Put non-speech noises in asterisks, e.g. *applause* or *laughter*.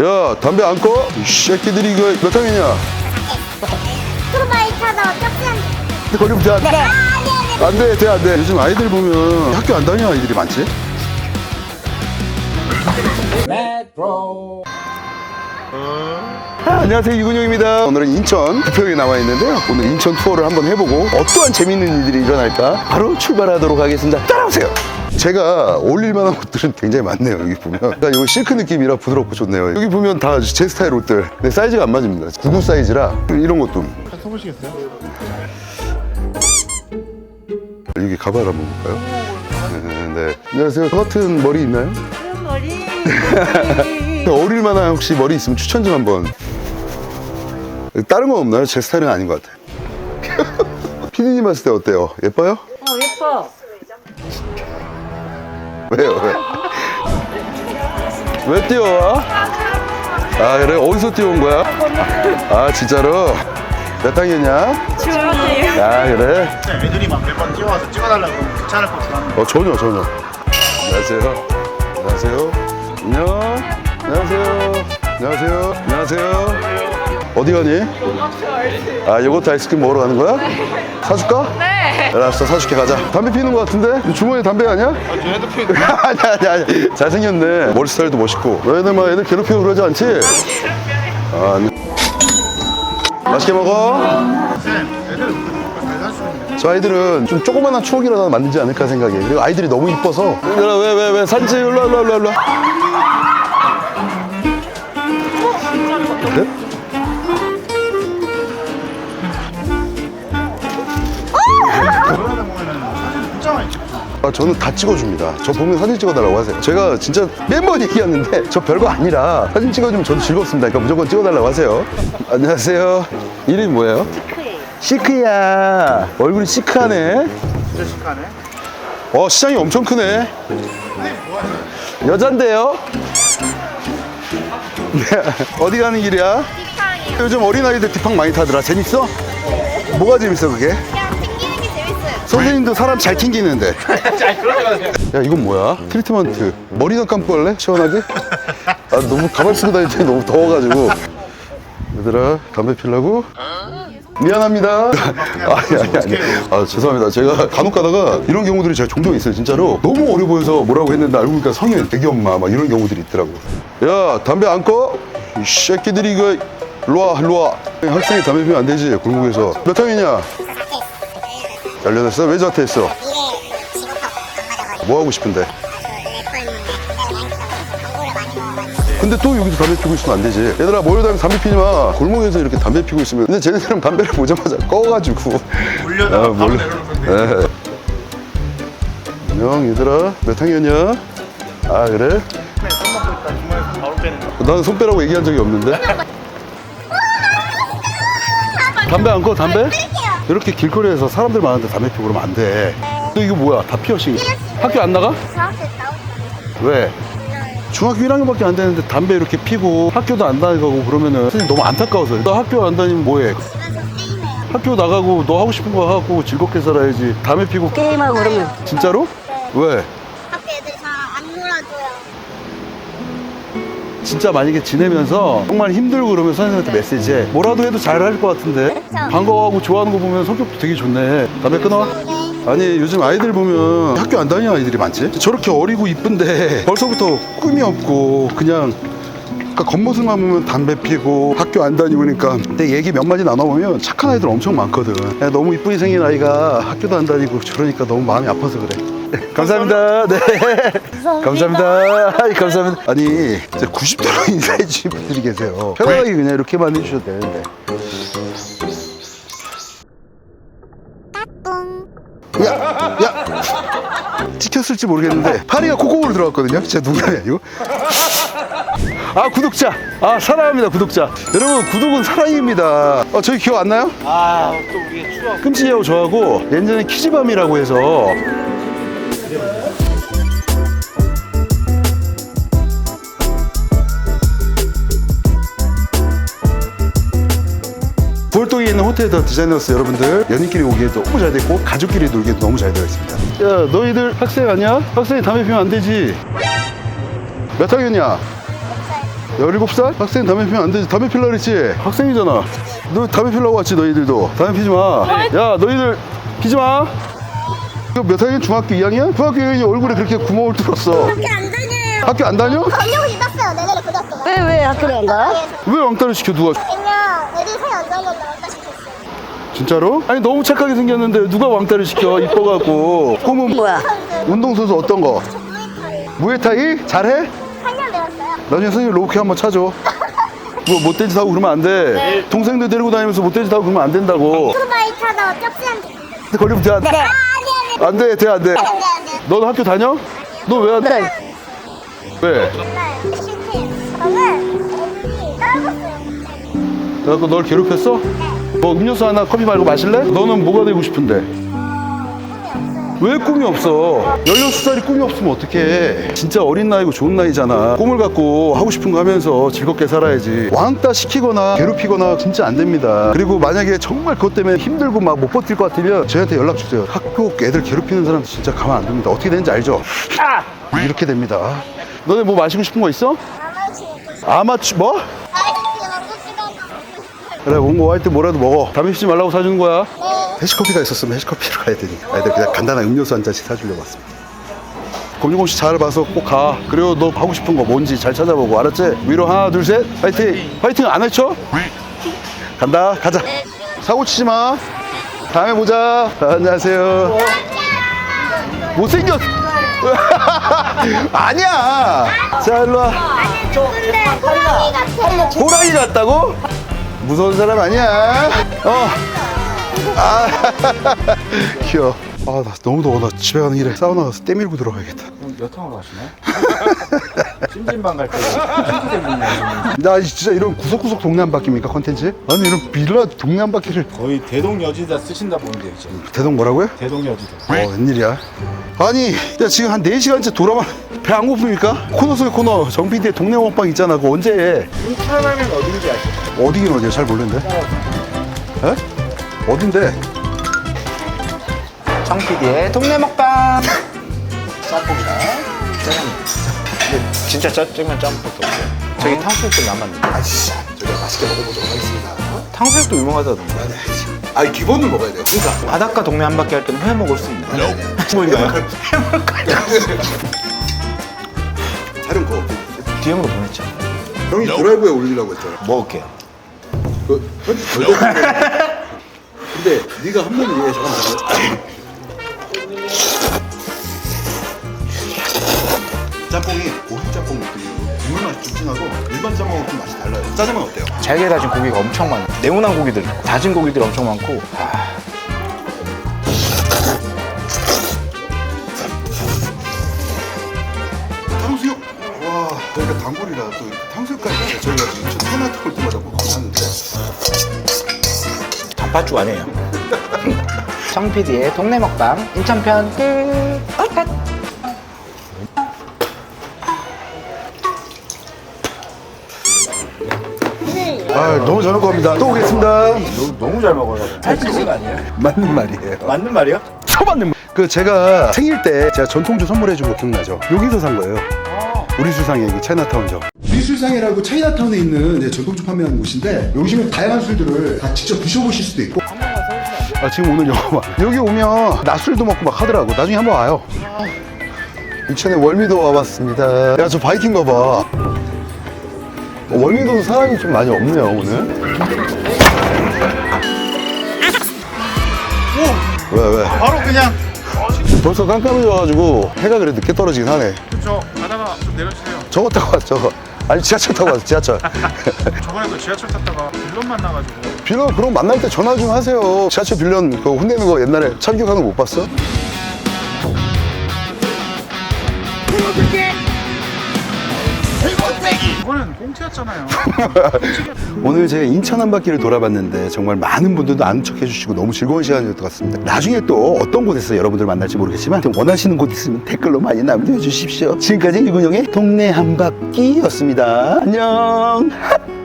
야 담배 안 꺼? 이 새끼들이 이거 몇 학년이야? 트루바이타도 쪽지 걸리면 돼. 아니. 안 돼, 돼, 안 돼. 요즘 아이들 보면 학교 안 다니는 아이들이 많지? 아, 안녕하세요 이근용입니다 오늘은 인천 부평에 나와 있는데요 오늘 인천 투어를 한번 해보고 어떠한 재밌는 일들이 일어날까 바로 출발하도록 하겠습니다 따라오세요 제가 어울릴 만한 옷들은 굉장히 많네요 여기 보면 일단 이거 실크 느낌이라 부드럽고 좋네요 여기 보면 다 제 스타일 옷들 근데 사이즈가 안 맞습니다 99 사이즈라 이런 것도 써보시겠어요? 여기 가발 한번 볼까요? 네, 네. 안녕하세요 저 같은 머리 있나요? 머리 *laughs* 어울릴 만한 혹시 머리 있으면 추천 좀 한번 다른 건 없나요? 제 스타일은 아닌 것 같아요 *laughs* 피디님 봤을 때 어때요? 예뻐요? 어 예뻐 왜? 왜 뛰어와? 아 그래? 어디서 뛰어온 거야? 아 진짜로? 몇 학년이야? 중학생이요 아 그래? 애들이 막 몇 번 뛰어와서 찍어달라고 하면 귀찮을 것 같아. 어 전혀 전혀 안녕하세요 안녕하세요 안녕 안녕하세요 안녕하세요 안녕하세요 어디 가니? 아 요거트 아이스크림 먹으러 가는 거야? 사줄까? 네 알았어 사줄게 가자 담배 피우는 거 같은데? 이 주머니 담배 아니야? 얘도 피 *laughs* 아니 아니 아니 잘생겼네 머리 스타일도 멋있고 너희들 막 애들 괴롭히고 그러지 않지? 아, 아니. 맛있게 먹어. 저 아이들은 좀 조그마한 추억이라도 만들지 않을까 생각해. 그리고 아이들이 너무 이뻐서. 얘들아, 왜, 왜, 왜, 산지, 일로 와, 일로 와, 일로 와, 아, 저는 다 찍어줍니다. 저 보면 사진 찍어달라고 하세요. 제가 진짜 매번 얘기하는데 *laughs* 저 별거 아니라 사진 찍어주면 저도 즐겁습니다. 그러니까 무조건 찍어달라고 하세요. 안녕하세요. 이름이 뭐예요? 시크야. 얼굴이 시크하네. 진짜 시크하네. 어, 시장이 엄청 크네. 여잔데요? 네. *laughs* 어디 가는 길이야? 요즘 어린아이들 뒷방 많이 타더라. 재밌어? 뭐가 재밌어, 그게? 선생님도 사람 잘 튕기는데. *laughs* 야, 이건 뭐야? 트리트먼트. 머리나 감고 갈래? 시원하게? 아, 너무 가발 쓰고 다닐 때 너무 더워가지고. 얘들아, 담배 피려고? 미안합니다. *laughs* 아니, 아니, 아니. 아, 죄송합니다. 제가 간혹 가다가 이런 경우들이 제가 종종 있어요, 진짜로. 너무 어려 보여서 뭐라고 했는데 알고 보니까 성인, 애기 엄마, 막 이런 경우들이 있더라고. 야, 담배 안 꺼? 이 새끼들이 이거. 일로 와, 일로 와. 학생이 담배 피우면 안 되지, 골목에서. 몇 학년이냐? 열려됐어? 왜 자퇴했어? 뭐 하고 싶은데? 근데 또 여기서 담배 피고 있으면 안 되지. 얘들아 모여다니면서 담배 피지 마. 골목에서 이렇게 담배 피고 있으면. 근데 쟤네들은 *laughs* 담배를 보자마자 꺼가지고. 올려다가 아. 내려놓던데. 네. 안녕 얘들아 몇 학년이야? 아 그래? 네, 손 먹고 있다 주머니에서 바로 빼는 거. 나는 손 빼라고 얘기한 적이 없는데. 담배 안 꺼? 담배? 이렇게 길거리에서 사람들 많은데 담배 피고 그러면 안 돼. 너 이거 뭐야? 다 피어싱. 학교 안 나가? 중학교 왜? 중학교 1학년밖에 안 되는데 담배 이렇게 피고 학교도 안 다니고 그러면은 선생님 너무 안타까워서 너 학교 안 다니면 뭐해? 학교 나가고 너 하고 싶은 거 하고 즐겁게 살아야지 담배 피고 게임하고 그러면 진짜로? 왜? 학교 애들이 잘 안 놀아줘요. 진짜 만약에 지내면서 정말 힘들고 그러면 선생님한테 메시지해. 뭐라도 해도 잘 할 것 같은데. 반가워하고 좋아하는 거 보면 성격도 되게 좋네. 담배 끊어? 아니 요즘 아이들 보면 학교 안 다니는 아이들이 많지? 저렇게 어리고 이쁜데 벌써부터 꿈이 없고 그냥 그러니까 겉모습만 보면 담배 피고 학교 안 다니고 그러니까 근데 얘기 몇 마디 나눠보면 착한 아이들 엄청 많거든. 야, 너무 이쁘게 생긴 아이가 학교도 안 다니고 저러니까 너무 마음이 아파서 그래 *laughs* 감사합니다 네 감사합니다 아이, 감사합니다 아니 진짜 90도로 *laughs* 인사해 주신 분들이 계세요 편하게 그냥 이렇게만 해주셔도 되는데 야, 야. 찍혔을지 모르겠는데 파리가 콧구멍으로 들어갔거든요. 진짜 농담이 아니고. 아 구독자, 아 사랑합니다 구독자. 여러분 구독은 사랑입니다. 어 저희 기억 안 나요? 아, 또 우리의 추억. 끔찍이하고 저하고 예전에 키즈밤이라고 해서 볼동에 있는 호텔 더 디자이너스 여러분들 연인끼리 오기에도 너무 잘 됐고 가족끼리 놀기에도 너무 잘 되어 있습니다 야 너희들 학생 아니야? 학생이 담배 피우면 안 되지 몇 학년이야? 17살? 학생 담배 피면 안 되지. 담배 필라 그랬지? 학생이잖아. 너 담배 피려고 왔지, 너희들도. 담배 피지 마. 야, 너희들 피지 마. 이거 몇 학년? 중학교 2학년? 중학교 2학년이 얼굴에 그렇게 구멍을 뚫었어. 학교 안 다녀요. 학교 안 다녀? 경력을 입었어요. 내년에 고등학교. 왜, 왜 학교를 안 가? 왜 왕따를 시켜, 누가? 그냥 애들 사이 안 다녔는데 왔다 시켰어요. 진짜로? 아니, 너무 착하게 생겼는데 누가 왕따를 시켜, 이뻐갖고. 꿈은 뭐야? 운동선수 어떤 거? 저 무이타이 무에타이? 잘해? 8년 배웠어요. 나중에 선생님 로우킥 한번 차줘. 그거 못된 짓 하고 그러면 안 돼. 동생들 데리고 다니면서 못된 짓 하고 그러면 안 된다고. 오토바이 타다가 쩍지한테 걸리면 돼, 안 돼. 아, 아니. 안 돼, 돼, 안 돼. 안 돼, 안 돼. 너 학교 다녀? 너 왜 안 돼? 왜? 맨날 실패. 저는 애들이 떨궜어요. 그래갖고 널 괴롭혔어? 뭐 음료수 하나 커피 말고 마실래? 너는 뭐가 되고 싶은데? 왜 꿈이 없어? 16살이 꿈이 없으면 어떡해. 진짜 어린 나이고 좋은 나이잖아. 꿈을 갖고 하고 싶은 거 하면서 즐겁게 살아야지. 왕따 시키거나 괴롭히거나 진짜 안 됩니다. 그리고 만약에 정말 그것 때문에 힘들고 막 못 버틸 것 같으면 저희한테 연락 주세요. 학교 애들 괴롭히는 사람 진짜 가만 안 둡니다. 어떻게 되는지 알죠? 이렇게 됩니다. 너네 뭐 마시고 싶은 거 있어? 아마추어. 아마추 뭐? 아이스크림 먹고 싶어서. 그래 온거 하여튼 뭐라도 먹어 담배 피지 말라고 사주는 거야 네. 해시커피가 있었으면 해시커피로 가야 되니까. 아이들 그냥 간단한 음료수 한 잔씩 사주려고 왔습니다. 검정곰씨 잘 봐서 꼭 가. 그리고 너 하고 싶은 거 뭔지 잘 찾아보고 알았지? 위로 하나 둘 셋. 파이팅! 파이팅! 안 외쳐? 간다. 가자. 사고 치지 마. 다음에 보자. 안녕하세요. 못생겼. *laughs* 아니야. 자 일로 와. 근데 호랑이 같아. 호랑이 같다고? 무서운 사람 아니야. 어. 아, *laughs* 귀여워. 아, 나 너무 더워. 나 집에 가는 길에 사우나 가서 때 밀고 들어가야겠다. 몇 탕으로 가시나요? *laughs* 찜질방 갈 때. 나 진짜 이런 구석구석 동네 한 바퀴입니까, 컨텐츠? 아니, 이런 빌라 동네 한 바퀴를. 거의 대동여지다 쓰신다 보면 이제. 대동 뭐라고요? 대동여지다. 어, 웬일이야. 아니, 야, 지금 한 4시간째 돌아만. 배 안 고픕니까? 코너 속의 코너, 정PD의 동네 먹방 있잖아. 그거 언제 해? 인천하면 어딘지 아시죠? 어디긴 어디야? 잘 모르는데. 에? 어딘데? 청PD의 동네 먹방 짬뽕이랑 짜장면 근데 진짜 짜장면 짬뽕도 없어요 저기 탕수육도 남았는데 아이씨, 저희가 맛있게 먹어보도록 하겠습니다. 탕수육도 유명하다던데 아니, 기본을 먹어야 돼요. 그러니까. 바닷가 동네 한 바퀴 할 때는 회 먹을 수 있나요? 뭐인가요? 촬영 그거. DM으로 보냈죠 형이 드라이브에 올리려고 했잖아. 먹을게요 그덜 됐는데. 근데 네가 한 번은 이해 잠깐만. 짬뽕이 고기 짬뽕 느낌이고 국물 맛이 좀 진하고 일반 짬뽕은 좀 맛이 달라요. 짜장면 어때요? 잘게 다진 고기가 엄청 많아요 네모난 고기들 있고 다진 고기들 엄청 많고 아, 탕수육. 와, 저희가 단골이라 또 탕수육까지. 저희가 지금 올 때마다 꼭 가는데. 단팥죽 아니에요 청PD의 동네 먹방 인천편 끝 아, 너무 잘 먹고 갑니다. 또 오겠습니다. 너무 잘 먹어요. 살찌는 거 아니에요? 맞는 말이에요. 맞는 말이야? 초맞는 그 제가 생일 때 제가 전통주 선물해 준 거 기억나죠? 여기서 산 거예요. 우리 수상에 여기 차이나타운점. 미술상이라고 차이나타운에 있는 이제 전통주 판매하는 곳인데 여기 오시면 다양한 술들을 다 직접 드셔보실 수도 있고. 아 지금 오늘 영화 봐. 여기 오면 낮술도 먹고 막 하더라고. 나중에 한번 와요. 이천에 월미도 와봤습니다. 야 저 바이킹 봐봐. 어, 월미도도 사람이 좀 많이 없네요 오늘. 왜 왜? 바로 그냥. 벌써 깜깜해져가지고 해가 그래 늦게 떨어지긴 하네. 저 가다가 좀 내려주세요. 저거 타고 왔어, 저거. 아니, 지하철 타고 왔어, 지하철. *laughs* 저번에도 지하철 탔다가 빌런 만나가지고. 빌런, 그럼 만날 때 전화 좀 하세요. 지하철 빌런 그거 혼내는 거 옛날에 참교하는 거 못 봤어? 이거는 꽁트였잖아요. *laughs* 오늘 제가 인천 한 바퀴를 돌아봤는데 정말 많은 분들도 아는 척 해주시고 너무 즐거운 시간이었던 것 같습니다. 나중에 또 어떤 곳에서 여러분들 만날지 모르겠지만 원하시는 곳 있으면 댓글로 많이 남겨주십시오. 지금까지 이근영의 동네 한 바퀴였습니다. 안녕. *laughs*